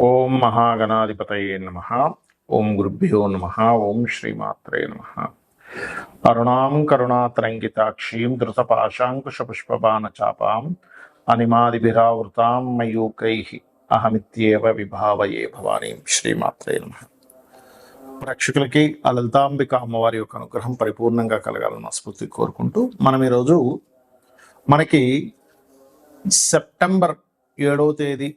ఓం మహాగణాధిపతయే నమ. ఓం గురుభ్యో నమ. ఓం శ్రీమాత్రే నమ. అరుణాం కరుణాతరంగితాక్షీం ధృతపాశాంకుశపుష్పబాణ చాపాం అనిమాదిభిరావృతాం మయూకై అహమిత్యేవ విభావయే భవానీ. శ్రీమాత్రే నమ. ప్రేక్షకులకి ఆ లలితాంబిక అమ్మవారి యొక్క అనుగ్రహం పరిపూర్ణంగా కలగాలని స్ఫూర్తి కోరుకుంటూ మనం ఈరోజు మనకి సెప్టెంబర్ ఏడవ తేదీ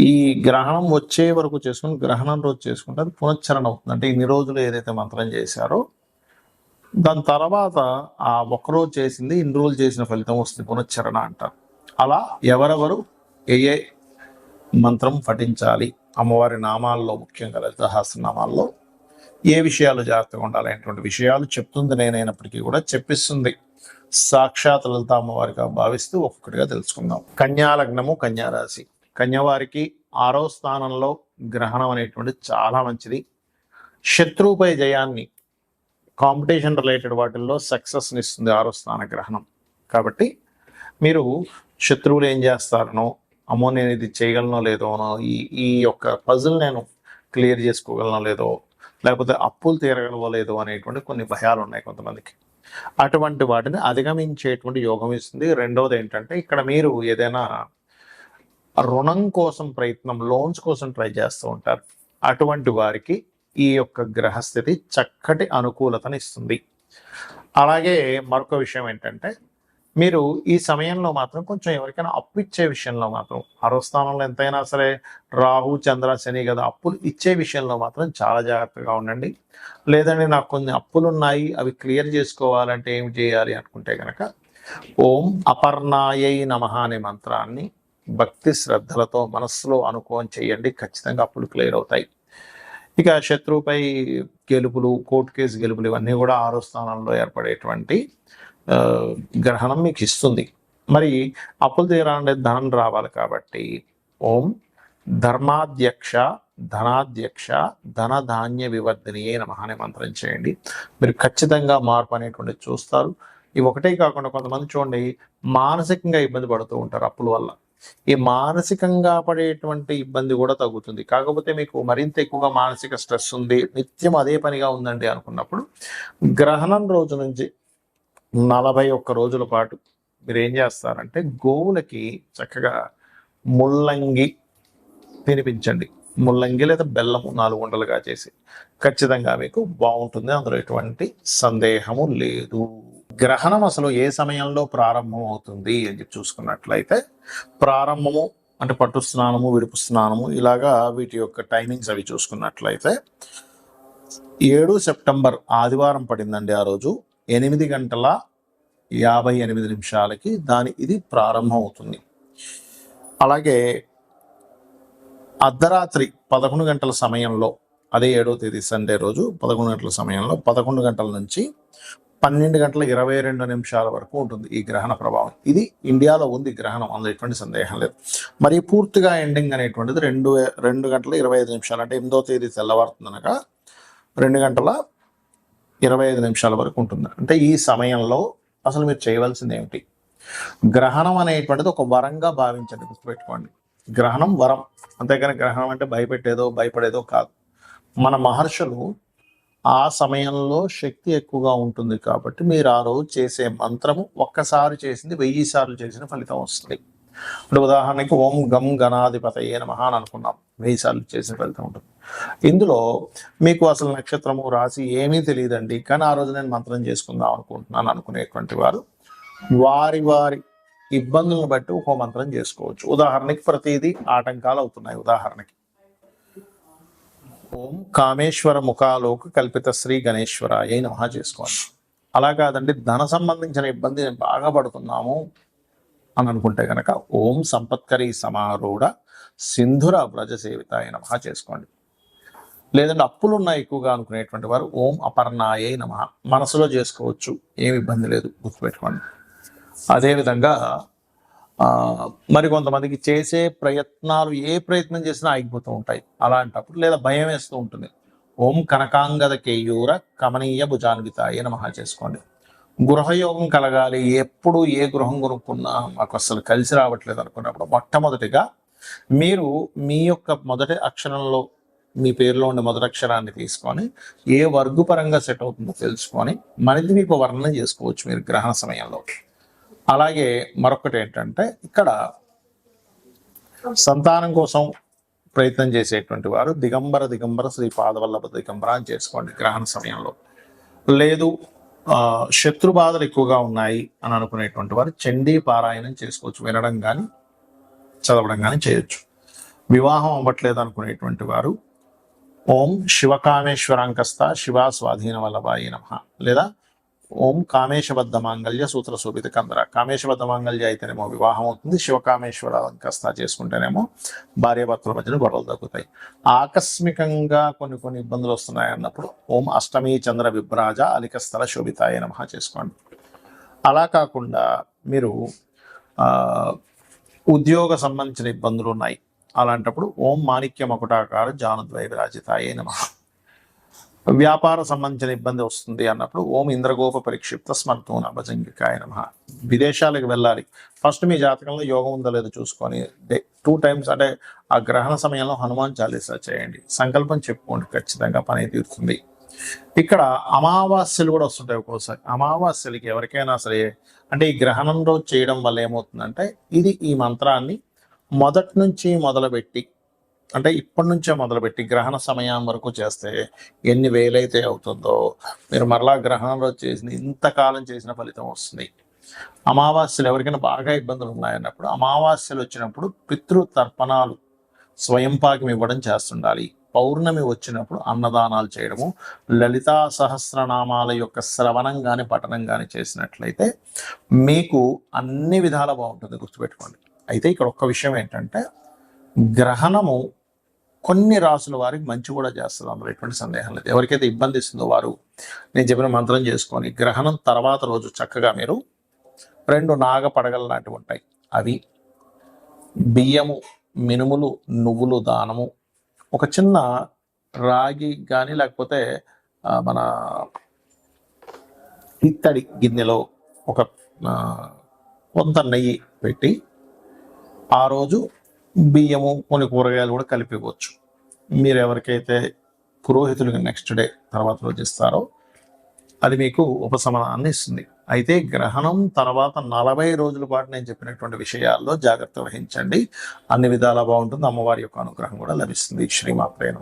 ఈ గ్రహణం వచ్చే వరకు చేసుకుని గ్రహణం రోజు చేసుకుంటే అది పునశ్చరణ అవుతుంది. అంటే ఇన్ని రోజులు ఏదైతే మంత్రం చేశారో దాని తర్వాత ఆ ఒక్కరోజు చేసింది ఇన్ని రోజులు చేసిన ఫలితం వస్తుంది పునశ్చరణ అంటారు. అలా ఎవరెవరు ఏ ఏ మంత్రం పఠించాలి అమ్మవారి నామాల్లో ముఖ్యంగా లలిత నామాల్లో ఏ విషయాలు జాగ్రత్తగా ఉండాలి అనేటువంటి విషయాలు చెప్తుంది నేనైనప్పటికీ కూడా చెప్పిస్తుంది. సాక్షాత్ లలిత అమ్మవారిగా భావిస్తూ ఒక్కొక్కటిగా తెలుసుకుందాం. కన్యా లగ్నము కన్యవారికి ఆరో స్థానంలో గ్రహణం అనేటువంటి చాలా మంచిది. శత్రువుపై జయాన్ని కాంపిటీషన్ రిలేటెడ్ వాటిల్లో సక్సెస్ని ఇస్తుంది ఆరో స్థాన గ్రహణం. కాబట్టి మీరు శత్రువులు ఏం చేస్తారనో అమ్మో నేను ఇది చేయగలనో లేదోనో ఈ ఈ యొక్క పజిల్ నేను క్లియర్ చేసుకోగలనో లేదో లేకపోతే అప్పులు తీరగలవో లేదో అనేటువంటి కొన్ని భయాలు ఉన్నాయి కొంతమందికి. అటువంటి వాటిని అధిగమించేటువంటి యోగం ఇస్తుంది. రెండవది ఏంటంటే ఇక్కడ మీరు ఏదైనా రుణం కోసం ప్రయత్నం లోన్స్ కోసం ట్రై చేస్తూ ఉంటారు. అటువంటి వారికి ఈ యొక్క గ్రహస్థితి చక్కటి అనుకూలతను ఇస్తుంది. అలాగే మరొక విషయం ఏంటంటే మీరు ఈ సమయంలో మాత్రం కొంచెం ఎవరికైనా అప్పు ఇచ్చే విషయంలో మాత్రం ఆరో స్థానంలో ఎంతైనా సరే రాహు చంద్ర శని కదా అప్పులు ఇచ్చే విషయంలో మాత్రం చాలా జాగ్రత్తగా ఉండండి. లేదండి నాకు కొన్ని అప్పులు ఉన్నాయి అవి క్లియర్ చేసుకోవాలంటే ఏం చేయాలి అనుకుంటే కనుక ఓం అపర్ణాయై నమ అనే మంత్రాన్ని భక్తి శ్రద్ధలతో మనస్సులో అనుకోవం చేయండి ఖచ్చితంగా అప్పులు క్లియర్ అవుతాయి. ఇక శత్రువుపై గెలుపులు కోర్టు కేసు గెలుపులు ఇవన్నీ కూడా ఆరో స్థానంలో ఏర్పడేటువంటి గ్రహణం మీకు ఇస్తుంది. మరి అప్పులు తీరాలంటే ధనం రావాలి కాబట్టి ఓం ధర్మాధ్యక్ష ధనాధ్యక్ష ధన ధాన్య వివర్ధిని నమ అనే మంత్రం చేయండి. మీరు ఖచ్చితంగా మార్పు అనేటువంటిది చూస్తారు. ఇవి ఒకటే కాకుండా కొంతమంది చూడండి మానసికంగా ఇబ్బంది పడుతూ ఉంటారు అప్పుల వల్ల. ఈ మానసికంగా పడేటువంటి ఇబ్బంది కూడా తగ్గుతుంది. కాకపోతే మీకు మరింత ఎక్కువగా మానసిక స్ట్రెస్ ఉంది నిత్యం అదే పనిగా ఉందండి అనుకున్నప్పుడు గ్రహణం రోజు నుంచి నలభై ఒక్క రోజుల పాటు మీరు ఏం చేస్తారంటే గోవులకి చక్కగా ముల్లంగి తినిపించండి. ముల్లంగి లేదా బెల్లము నాలుగు వండలుగా చేసి ఖచ్చితంగా మీకు బాగుంటుంది. అందులో ఎటువంటి సందేహము లేదు. గ్రహణం అసలు ఏ సమయంలో ప్రారంభం అవుతుంది అని చెప్పి చూసుకున్నట్లయితే ప్రారంభము అంటే పట్టు స్నానము విడుపు స్నానము ఇలాగా వీటి యొక్క టైమింగ్స్ అవి చూసుకున్నట్లయితే ఏడు సెప్టెంబర్ ఆదివారం పడిందండి ఆ రోజు. ఎనిమిది గంటల యాభై ఎనిమిది నిమిషాలకి దాని ఇది ప్రారంభం అవుతుంది అలాగే అర్ధరాత్రి పదకొండు గంటల సమయంలో అదే ఏడో తేదీ సండే రోజు పదకొండు గంటల సమయంలో పదకొండు గంటల నుంచి పన్నెండు గంటల ఇరవై రెండు నిమిషాల వరకు ఉంటుంది ఈ గ్రహణ ప్రభావం. ఇది ఇండియాలో ఉంది గ్రహణం అందులో ఎటువంటి సందేహం లేదు. మరి పూర్తిగా ఎండింగ్ అనేటువంటిది రెండు రెండు గంటల ఇరవై ఐదు నిమిషాలు అంటే ఎనిమిదో తేదీ తెల్లవారుతుందనగా రెండు గంటల ఇరవై ఐదు నిమిషాల వరకు ఉంటుంది. అంటే ఈ సమయంలో అసలు మీరు చేయవలసింది ఏమిటి? గ్రహణం అనేటువంటిది ఒక వరంగా భావించండి గుర్తుపెట్టుకోండి. గ్రహణం వరం. అంతేకాని గ్రహణం అంటే భయపెట్టేదో భయపడేదో కాదు. మన మహర్షులు ఆ సమయంలో శక్తి ఎక్కువగా ఉంటుంది కాబట్టి మీరు ఆ రోజు చేసే మంత్రము ఒక్కసారి చేసింది వెయ్యి సార్లు చేసిన ఫలితం వస్తుంది. ఇప్పుడు ఉదాహరణకి ఓం గం గణాధిపతయే నమః అని అనుకున్నాం. వెయ్యి సార్లు చేసిన ఫలితం ఉంటుంది. ఇందులో మీకు అసలు నక్షత్రము రాసి ఏమీ తెలియదండి. కానీ ఆ రోజు నేను మంత్రం చేసుకుందాం అనుకుంటున్నాను అనుకునేటువంటి వారు. వారి వారి ఇబ్బందులను బట్టి ఒక్కో మంత్రం చేసుకోవచ్చు. ఉదాహరణకి ప్రతిదీ ఆటంకాలు అవుతున్నాయి. ఉదాహరణకి ఓం కామేశ్వర ముఖాలోక కల్పిత శ్రీ గణేశ్వరాయ నమః చేసుకోండి అలా కాదండి ధన సంబంధించిన ఇబ్బంది నేను బాగా పడుతున్నాము అని అనుకుంటే కనుక ఓం సంపత్కరి సమారూఢ సింధుర వ్రజ సేవితాయ నమః చేసుకోండి. లేదంటే అప్పులు ఉన్నాయి ఎక్కువగా అనుకునేటువంటి వారు ఓం అపర్ణాయే నమ. మనసులో చేసుకోవచ్చు ఏమి ఇబ్బంది లేదు గుర్తుపెట్టుకోండి. అదేవిధంగా మరి కొంతమందికి చేసే ప్రయత్నాలు ఏ ప్రయత్నం చేసినా ఆగిపోతూ ఉంటాయి. అలాంటప్పుడు లేదా భయం వేస్తూ ఉంటుంది. ఓం కనకాంగద కేయూర కమనీయ భుజాన్వితాయ నమహ చేసుకోండి. గృహయోగం కలగాలి. ఎప్పుడు ఏ గృహం కొనుక్కున్నా మాకు అసలు కలిసి రావట్లేదు అనుకున్నప్పుడు మొట్టమొదటిగా మీరు మీ యొక్క మొదటి అక్షరంలో మీ పేరులో ఉండే మొదటి అక్షరాన్ని తీసుకొని ఏ వర్గు పరంగా సెట్ అవుతుందో తెలుసుకొని మనది మీకు వర్ణన చేసుకోవచ్చు మీరు గ్రహణ సమయంలో. అలాగే మరొకటి ఏంటంటే ఇక్కడ సంతానం కోసం ప్రయత్నం చేసేటువంటి వారు దిగంబర దిగంబర శ్రీ పాదవల్లభ దిగంబర అని చేసుకోండి గ్రహణ సమయంలో. లేదు శత్రు బాధలు ఎక్కువగా ఉన్నాయి అని అనుకునేటువంటి వారు చండీ పారాయణం చేసుకోవచ్చు వినడం కానీ చదవడం కానీ చేయొచ్చు. వివాహం అవ్వట్లేదు అనుకునేటువంటి వారు ఓం శివకామేశ్వరాంకస్త శివా స్వాధీన వల్లభాయి నమ లేదా ఓం కామేశబద్ధ మాంగళ్య సూత్ర శోభిత కందర కామేశబద్ధ మాంగళ్య అయితేనేమో వివాహం అవుతుంది. శివకామేశ్వర అలంకస్త చేసుకుంటేనేమో భార్యాభర్తల మధ్యన గొడవలు తగ్గుతాయి. ఆకస్మికంగా కొన్ని కొన్ని ఇబ్బందులు వస్తున్నాయి అన్నప్పుడు ఓం అష్టమి చంద్ర విభ్రాజ అలికస్థల శోభితాయ నమ చేసుకోండి. అలా కాకుండా మీరు ఉద్యోగ సంబంధించిన ఇబ్బందులు ఉన్నాయి. అలాంటప్పుడు ఓం మాణిక్య మకుటాకార జానుద్వయ విరాజితాయే నమ. వ్యాపార సంబంధించిన ఇబ్బంది వస్తుంది అన్నప్పుడు ఓం ఇంద్రగోప పరిక్షిప్త స్మర్తూన భజంగికాయ నమ. విదేశాలకు వెళ్ళాలి. ఫస్ట్ మీ జాతకంలో యోగం ఉందో లేదో చూసుకొని టూ టైమ్స్ అంటే ఆ గ్రహణ సమయంలో హనుమాన్ చాలీసా చేయండి. సంకల్పం చెప్పుకోండి. ఖచ్చితంగా పని తీరుతుంది. ఇక్కడ అమావాస్యలు కూడా వస్తుంటాయి ఒక్కోసారి. అమావాస్యలకి ఎవరికైనా సరే అంటే ఈ గ్రహణం రోజు చేయడం వల్ల ఏమవుతుందంటే ఇది ఈ మంత్రాన్ని మొదటి నుంచి మొదలుపెట్టి అంటే ఇప్పటి నుంచే మొదలుపెట్టి గ్రహణ సమయం వరకు చేస్తే ఎన్ని వేలైతే అవుతుందో మీరు మరలా గ్రహణంలో చేసిన ఇంతకాలం చేసిన ఫలితం వస్తుంది. అమావాస్యలు ఎవరికైనా బాగా ఇబ్బందులు ఉన్నాయన్నప్పుడు అమావాస్యలు వచ్చినప్పుడు పితృతర్పణాలు స్వయంపాకం ఇవ్వడం చేస్తుండాలి. పౌర్ణమి వచ్చినప్పుడు అన్నదానాలు చేయడము లలితా సహస్రనామాల యొక్క శ్రవణం కానీ పఠనం కానీ చేసినట్లయితే మీకు అన్ని విధాల బాగుంటుంది గుర్తుపెట్టుకోండి. అయితే ఇక్కడ ఒక్క విషయం ఏంటంటే గ్రహణము కొన్ని రాసుల వారికి మంచి కూడా చేస్తుంది అందులో ఎటువంటి సందేహం లేదు. ఎవరికైతే ఇబ్బంది ఇస్తుందో వారు నేను చెప్పిన మంత్రం చేసుకొని గ్రహణం తర్వాత రోజు చక్కగా మీరు రెండు నాగ పడగలు లాంటివి ఉంటాయి. అవి బియ్యము మినుములు నువ్వులు దానము ఒక చిన్న రాగి కానీ లేకపోతే మన ఇత్తడి గిన్నెలో ఒక కొంత నెయ్యి పెట్టి ఆ రోజు బియ్యము కొన్ని కూరగాయలు కూడా కలిపివచ్చు మీరు ఎవరికైతే పురోహితులకు నెక్స్ట్ డే తర్వాత రోజు ఇస్తారో అది మీకు ఉపశమనాన్ని ఇస్తుంది. అయితే గ్రహణం తర్వాత నలభై రోజుల పాటు నేను చెప్పినటువంటి విషయాల్లో జాగ్రత్త వహించండి. అన్ని విధాలా బాగుంటుంది. అమ్మవారి యొక్క అనుగ్రహం కూడా లభిస్తుంది. శ్రీమాత్రేణ